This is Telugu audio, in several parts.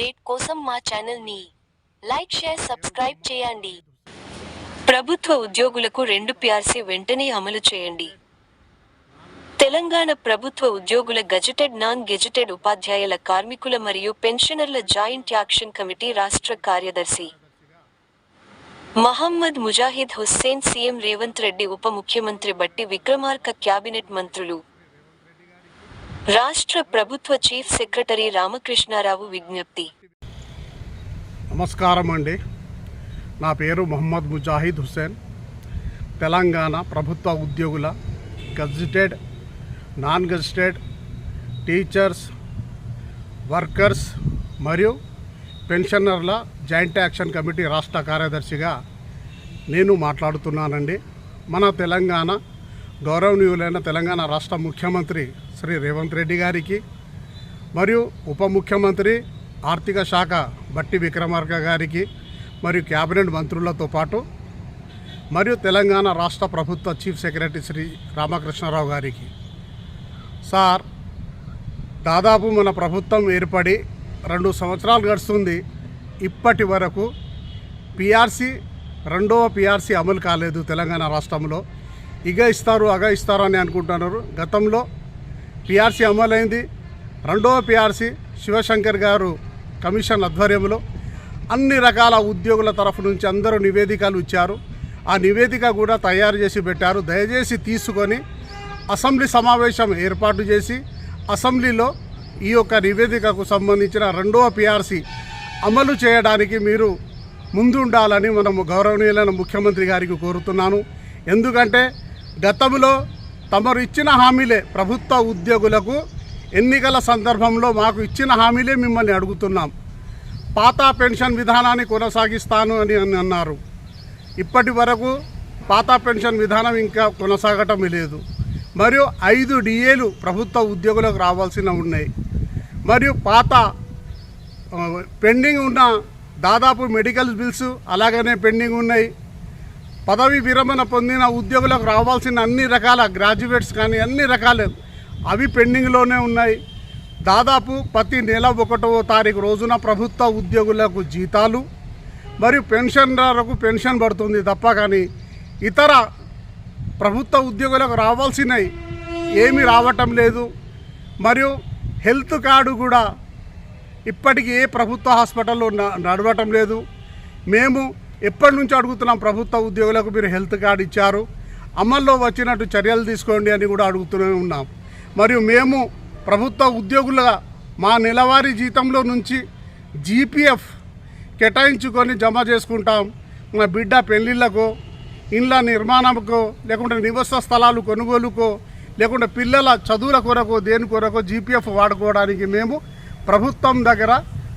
అప్డేట్ కోసం మా ఛానల్ని లైక్ షేర్ సబ్స్క్రైబ్ చేయండి. ప్రభుత్వ ఉద్యోగులకు రెండు పిఆర్సీ వెంటనే అమలు చేయండి. తెలంగాణ ప్రభుత్వ ఉద్యోగుల గజెటెడ్ నాన్ గెజెటెడ్ ఉపాధ్యాయుల కార్మికుల మరియు పెన్షనర్ల జాయింట్ యాక్షన్ కమిటీ రాష్ట్ర కార్యదర్శి మహమ్మద్ ముజాహిద్ హుస్సేన్ సీఎం రేవంత్ రెడ్డి ఉప ముఖ్యమంత్రి బట్టి విక్రమార్క క్యాబినెట్ మంత్రులు రాష్ట్ర ప్రభుత్వ చీఫ్ సెక్రటరీ రామకృష్ణారావు విజ్ఞప్తి. నమస్కారం అండి. నా పేరు మొహమ్మద్ ముజాహిద్ హుసేన్ తెలంగాణ ప్రభుత్వ ఉద్యోగుల gazetted non gazetted teachers workers మరియు పెన్షనర్ల జాయింట్ యాక్షన్ కమిటీ రాష్ట్ర కార్యదర్శిగా నేను మాట్లాడుతున్నానండి. మన తెలంగాణ గౌరవనీయులైన తెలంగాణ రాష్ట్ర ముఖ్యమంత్రి శ్రీ రేవంత్ రెడ్డి గారికి మరియు ఉప ముఖ్యమంత్రి ఆర్థిక శాఖ బట్టి విక్రమార్క గారికి మరియు క్యాబినెట్ మంత్రులతో పాటు మరియు తెలంగాణ రాష్ట్ర ప్రభుత్వ చీఫ్ సెక్రటరీ శ్రీ రామకృష్ణారావు గారికి. సార్ దాదాపు మన ప్రభుత్వం ఏర్పడి రెండు సంవత్సరాలు గడుస్తుంది. ఇప్పటి వరకు పిఆర్సీ రెండవ పిఆర్సీ అమలు కాలేదు తెలంగాణ రాష్ట్రంలో. ఇగ ఇస్తారు అగ ఇస్తారు అని అనుకుంటున్నారు. గతంలో పిఆర్సీ అమలైంది. రెండవ పిఆర్సీ శివశంకర్ గారు కమిషన్ ఆధ్వర్యంలో అన్ని రకాల ఉద్యోగుల తరఫు నుంచి అందరూ నివేదికలు ఇచ్చారు. ఆ నివేదిక కూడా తయారు చేసి పెట్టారు. దయచేసి తీసుకొని అసెంబ్లీ సమావేశం ఏర్పాటు చేసి అసెంబ్లీలో ఈ యొక్క నివేదికకు సంబంధించిన రెండవ పిఆర్సీ అమలు చేయడానికి మీరు ముందుండాలని మనము గౌరవనీయులైన ముఖ్యమంత్రి గారికి కోరుతున్నాను. ఎందుకంటే గతంలో తమరు ఇచ్చిన హామీలే ప్రభుత్వ ఉద్యోగులకు ఎన్నికల సందర్భంలో మాకు ఇచ్చిన హామీలే మిమ్మల్ని అడుగుతున్నాం. పాత పెన్షన్ విధానాన్ని కొనసాగిస్తాను అని అన్నారు. ఇప్పటి వరకు పాత పెన్షన్ విధానం ఇంకా కొనసాగటం లేదు. మరియు ఐదు డిఏలు ప్రభుత్వ ఉద్యోగులకు రావాల్సిన ఉన్నాయి. మరియు పాత పెండింగ్ ఉన్న దాదాపు మెడికల్ బిల్స్ అలాగనే పెండింగ్ ఉన్నాయి. పదవి విరమణ పొందిన ఉద్యోగులకు రావాల్సిన అన్ని రకాల గ్రాడ్యుయేట్స్ కానీ అన్ని రకాలు అవి పెండింగ్లోనే ఉన్నాయి. దాదాపు ప్రతి నెల ఒకటవ తారీఖు రోజున ప్రభుత్వ ఉద్యోగులకు జీతాలు మరియు పెన్షనర్లకు పెన్షన్ పడుతుంది తప్ప కానీ ఇతర ప్రభుత్వ ఉద్యోగులకు రావాల్సినవి ఏమీ రావటం లేదు. మరియు హెల్త్ కార్డు కూడా ఇప్పటికీ ఏ ప్రభుత్వ హాస్పిటల్లో నడవటం లేదు. మేము ఎప్పటి నుంచి అడుగుతున్నాం ప్రభుత్వ ఉద్యోగులకు మీరు హెల్త్ కార్డు ఇచ్చారు. అమల్లో వచ్చినట్టు చర్యలు తీసుకోండి అని కూడా అడుగుతూనే ఉన్నాం. మరియు మేము ప్రభుత్వ ఉద్యోగులుగా మా నెలవారీ జీతంలో నుంచి జీపీఎఫ్ కేటాయించుకొని జమ చేసుకుంటాం. మా బిడ్డ పెళ్ళిళ్ళకో ఇండ్ల నిర్మాణంకో లేకుంటే నివాస స్థలాలు కొనుగోలుకో లేకుంటే పిల్లల చదువుల కొరకు దేని కొరకు జీపీఎఫ్ వాడుకోవడానికి మేము ప్రభుత్వం దగ్గర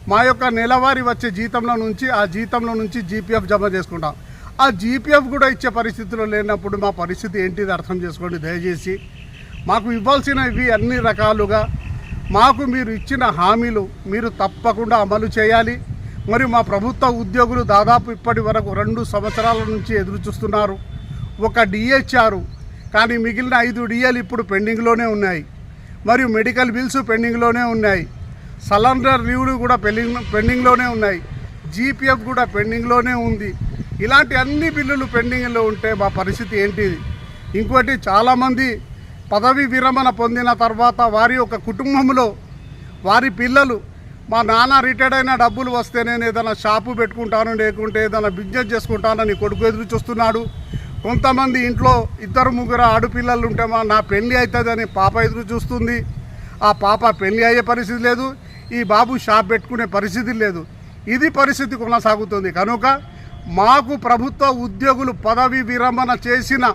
మా యొక్క నెలవారీ వచ్చే జీతంలో నుంచి ఆ జీతంలో నుంచి జీపీఎఫ్ జమ చేసుకుంటాం. ఆ జీపీఎఫ్ కూడా ఇచ్చే పరిస్థితిలో లేనప్పుడు మా పరిస్థితి ఏంటిది అర్థం చేసుకోండి దయచేసి. మాకు ఇవ్వాల్సినవి అన్ని రకాలుగా. మాకు మీరు ఇచ్చిన హామీలు మీరు తప్పకుండా అమలు చేయాలి. మరియు మా ప్రభుత్వ ఉద్యోగులు దాదాపు ఇప్పటి వరకు రెండు సంవత్సరాల నుంచి ఎదురు చూస్తున్నారు. ఒక డిహెచ్ఆర్ కానీ మిగిలిన ఐదు డిఎలు ఇప్పుడు పెండింగ్లోనే ఉన్నాయి. మరియు మెడికల్ బిల్స్ పెండింగ్లోనే ఉన్నాయి. సలండర్ లీవ్లు కూడా పెండింగ్ పెండింగ్లోనే ఉన్నాయి. జీపీఎఫ్ కూడా పెండింగ్లోనే ఉంది. ఇలాంటి అన్ని బిల్లులు పెండింగ్లో ఉంటే మా పరిస్థితి ఏంటిది? ఇంకోటి చాలామంది పదవి విరమణ పొందిన తర్వాత వారి యొక్క కుటుంబంలో వారి పిల్లలు మా నాన్న రిటైర్డ్ అయిన డబ్బులు వస్తే నేను ఏదైనా షాపు పెట్టుకుంటాను లేకుంటే ఏదైనా బిజినెస్ చేసుకుంటానని కొడుకు ఎదురు చూస్తున్నాడు. కొంతమంది ఇంట్లో ఇద్దరు ముగ్గురు ఆడపిల్లలు ఉంటే మా నా పెళ్ళి అవుతుందని పాప ఎదురు చూస్తుంది. ఆ పాప పెళ్ళి అయ్యే పరిస్థితి లేదు. ఈ బాబు షాప్ పెట్టుకునే పరిస్థితి లేదు. ఇది పరిస్థితి కొనసాగుతుంది. కనుక మాకు ప్రభుత్వ ఉద్యోగులు పదవి విరమణ చేసిన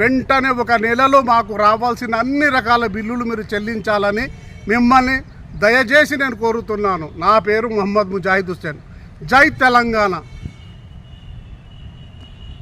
వెంటనే ఒక నెలలో మాకు రావాల్సిన అన్ని రకాల బిల్లులు మీరు చెల్లించాలని మిమ్మల్ని దయచేసి నేను కోరుతున్నాను. నా పేరు మొహమ్మద్ ముజాహిద్ హుస్సేన్. జై తెలంగాణ.